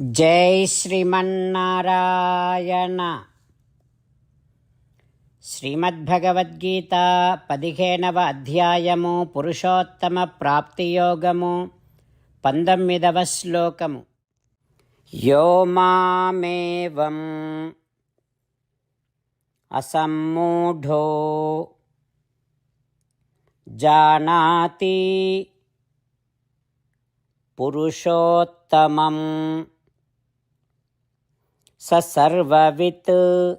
జై శ్రీమన్నారాయణ. శ్రీమద్భగవద్గీత పదిహేనవ అధ్యాయము పురుషోత్తమ ప్రాప్తియోగము పంతొమ్మిదవ శ్లోకము. యో మామేవం అసమ్మూఢో జానాతి పురుషోత్తమం సర్వవిత్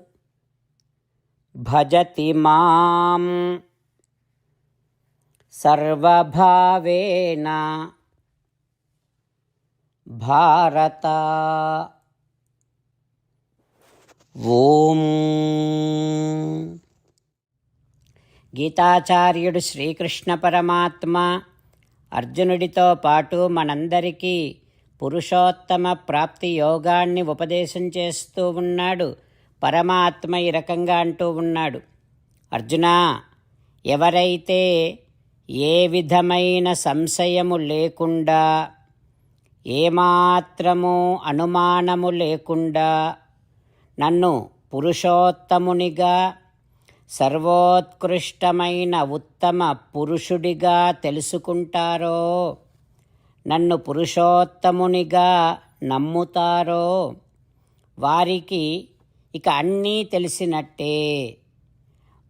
భజతి మాం సర్వభావేన భారత. ఓం. గీతాచార్యుడు శ్రీకృష్ణ పరమాత్మ అర్జునుడితో పాటు మనందరికీ పురుషోత్తమ ప్రాప్తి యోగాన్ని ఉపదేశం చేస్తూ ఉన్నాడు. పరమాత్మ ఈ రకంగా అంటూ ఉన్నాడు. అర్జున ఎవరైతే ఏ విధమైన సంశయము లేకుండా ఏమాత్రము అనుమానము లేకుండా నన్ను పురుషోత్తమునిగా సర్వోత్కృష్టమైన ఉత్తమ పురుషుడిగా తెలుసుకుంటారో నన్ను పురుషోత్తమునిగా నమ్ముతారో? వారికి ఇక అన్నీ తెలిసినట్టే.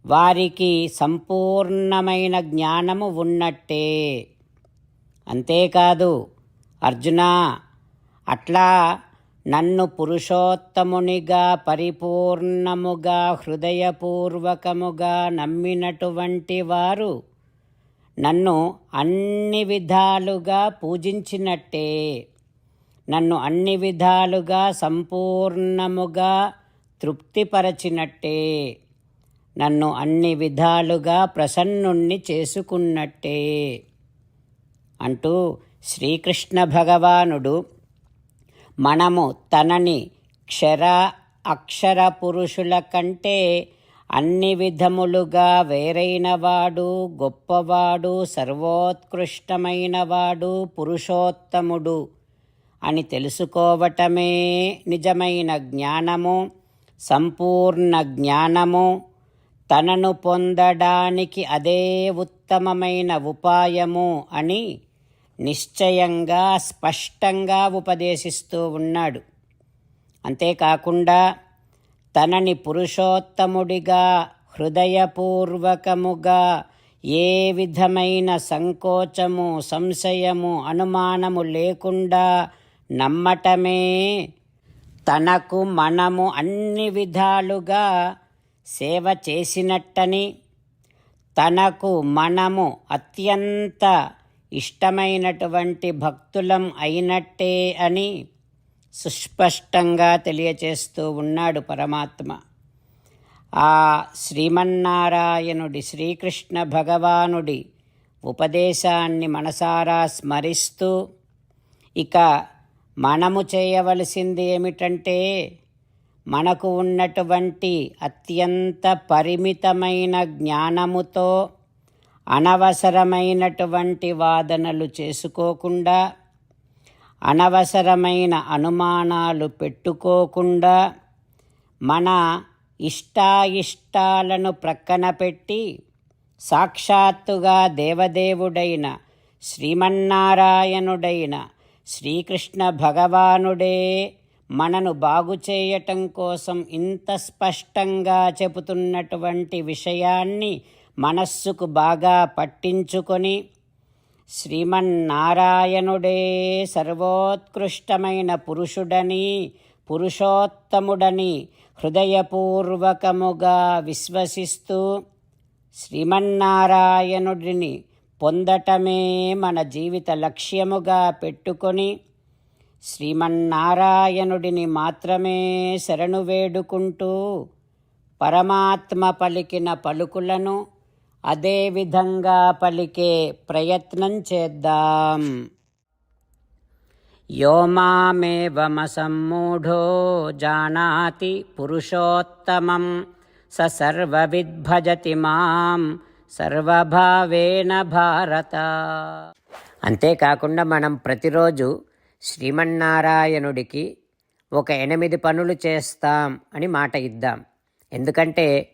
వారికి సంపూర్ణమైన జ్ఞానము ఉన్నట్టే. అంతేకాదు అర్జున అట్లా నన్ను పురుషోత్తమునిగా పరిపూర్ణముగా హృదయపూర్వకముగా నమ్మినటువంటి వారు నన్ను అన్ని విధాలుగా పూజించినట్టే. నన్ను అన్ని విధాలుగా సంపూర్ణముగా తృప్తిపరచినట్టే. నన్ను అన్ని విధాలుగా ప్రసన్నుణ్ణి చేసుకున్నట్టే. అంటూ శ్రీకృష్ణ భగవానుడు మనము తనని క్షర అక్షర పురుషుల కంటే అన్ని విధములుగా వేరైనవాడు గొప్పవాడు సర్వోత్కృష్టమైనవాడు పురుషోత్తముడు అని తెలుసుకోవటమే నిజమైన జ్ఞానము సంపూర్ణ జ్ఞానము. తనను పొందడానికి అదే ఉత్తమమైన ఉపాయము అని నిశ్చయంగా స్పష్టంగా ఉపదేశిస్తూ ఉన్నాడు. అంతేకాకుండా తనని పురుషోత్తముడిగా హృదయపూర్వకముగా ఏ విధమైన సంకోచము సంశయము అనుమానము లేకుండా నమ్మటమే తనకు మనము అన్ని విధాలుగా సేవ చేసినట్టని తనకు మనము అత్యంత ఇష్టమైనటువంటి భక్తులం అయినట్టే అని సుస్పష్టంగా తెలియచేస్తూ ఉన్నాడు పరమాత్మ. ఆ శ్రీమన్నారాయణుడి శ్రీకృష్ణ భగవానుడి ఉపదేశాన్ని మనసారా స్మరిస్తూ ఇక మనము చేయవలసింది ఏమిటంటే మనకు ఉన్నటువంటి అత్యంత పరిమితమైన జ్ఞానముతో అనవసరమైనటువంటి వాదనలు చేసుకోకుండా అనవసరమైన అనుమానాలు పెట్టుకోకుండా మన ఇష్టాయిష్టాలను ప్రక్కన పెట్టి సాక్షాత్తుగా దేవదేవుడైన శ్రీమన్నారాయణుడైన శ్రీకృష్ణ భగవానుడే మనను బాగు చేయటం కోసం ఇంత స్పష్టంగా చెబుతున్నటువంటి విషయాన్ని మనస్సుకు బాగా పట్టించుకొని శ్రీమన్నారాయణుడే సర్వోత్కృష్టమైన పురుషుడని పురుషోత్తముడని హృదయపూర్వకముగా విశ్వసిస్తూ శ్రీమన్నారాయణుడిని పొందటమే మన జీవిత లక్ష్యముగా పెట్టుకొని శ్రీమన్నారాయణుడిని మాత్రమే శరణు వేడుకుంటూ పరమాత్మ పలికిన పలుకులను అదే విధంగా పలికే ప్రయత్నం చేద్దాం. యో మామేవమసమ్మూఢో జానాతి పురుషోత్తమం స సర్వవిద్భజతి మాం సర్వభావేన భారత. అంతేకాకుండా మనం ప్రతిరోజు శ్రీమన్నారాయణుడికి ఒక ఎనిమిది పనులు చేస్తాం అని మాట ఇద్దాం. ఎందుకంటే